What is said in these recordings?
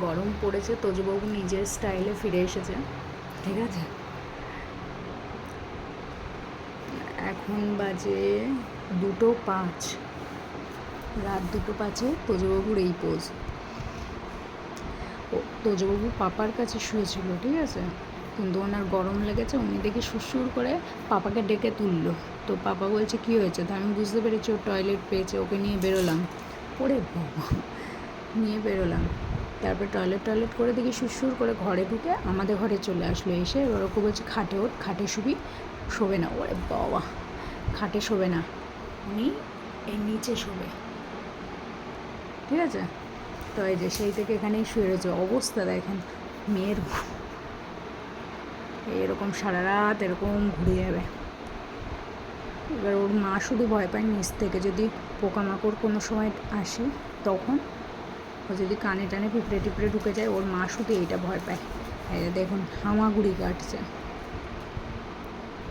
গরম পড়েছে তোজবাবু নিজের স্টাইলে ফিরে এসেছে। ঠিক আছে। এখন বাজে দুটো পাঁচ। রাত দুটো পাঁচে তোজবাবুর এই পোজ। তোজবাবু পাপার কাছে শুয়েছিল ঠিক আছে? কিন্তু ওনার গরম লেগেছে উনি দেখে সুরসুর করে পাপাকে ডেকে তুললো। তো পাপা বলছে কী হয়েছে? তো আমি বুঝতে পেরেছি ও টয়লেট পেয়েছে ওকে নিয়ে বেরোলাম। ওরে বাবা নিয়ে বেরোলাম। তারপর টয়লেট টয়লেট করে দেখি সুরসুর করে ঘরে ঢুকে আমাদের ঘরে চলে আসলো এসে। এবার ওকে বলছে, খাটে ওঠ, খাটে শুবি, শোবে না। ওরে বাবা, খাটে শোবে না। উনি এর নিচে শোবে। ঠিক আছে? তো এই যে সেই থেকে এখানেই শুয়ে রয়েছে অবস্থা, দেখেন মেয়ের এরকম সারা রাত এরকম ঘুরে যাবে। এবার ওর মা শুধু ভয় পায় নিচ থেকে। যদি পোকামাকড় কোনো সময় আসে তখন ও যদি কানে টানে পিঁপড়ে টিপড়ে ঢুকে যায়, ওর মা শুধু এইটা ভয় পায়। দেখুন, হামাগুড়ি কাটছে।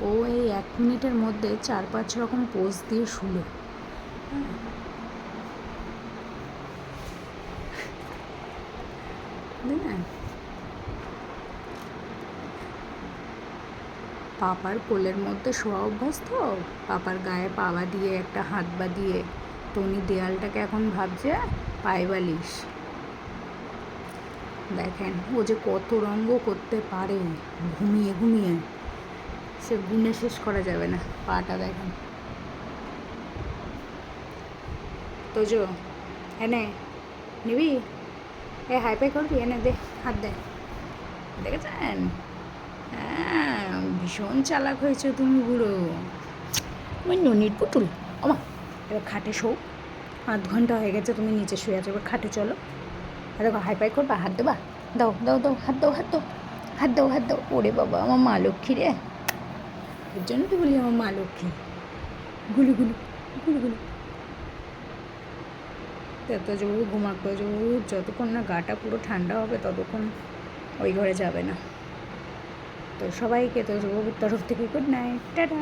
ও এই এক মিনিটের মধ্যে চার পাঁচ রকম পোজ দিয়ে শুলো। বুঝলেন? পাপার কোলের মধ্যে শোয়া অভ্যাস তো পাপার গায়ে পাওয়া দিয়ে, একটা হাত বা দিয়ে উনি দেয়ালটাকে এখন ভাবছে? পায়ে বালিশ দেখেন, ও যে কত রঙ্গ করতে পারে, ঘুমিয়ে ঘুমিয়ে, সে গুণে শেষ করা যাবে না, পাটা দেখেন। তোজো এনে, নিবি? এ হাই ফাই করবি? এনে দে, হাত দে। দেখেছেন? হ্যাঁ ভীষণ চালাক হয়েছে তুমি বুড়ো। ওই ননির পুতুল, ওমা, এবার খাটে শো আধ ঘণ্টা হয়ে গেছে, তুমি নিচে শুয়ে আছো। এবার খাটে চলো। আর দেখো হাই ফাই করবা? হাত দেবা? দাও দাও দাও, হাত দাও হাত দাও হাত দাও হাত দাও। ওরে বাবা, আমার মা লক্ষ্মী রে। এর জন্য তো বলি আমার মা লক্ষ্মী। গুলু গুলু গুলু গুলু। তোজবাবু ঘুমাক তোজবাবু যতক্ষণ না গাটা পুরো ঠান্ডা হবে, ততক্ষণ ওই ঘরে যাবে না। তো সবাইকে তোজবাবুর তরফ থেকে গুড নাইট টাটা।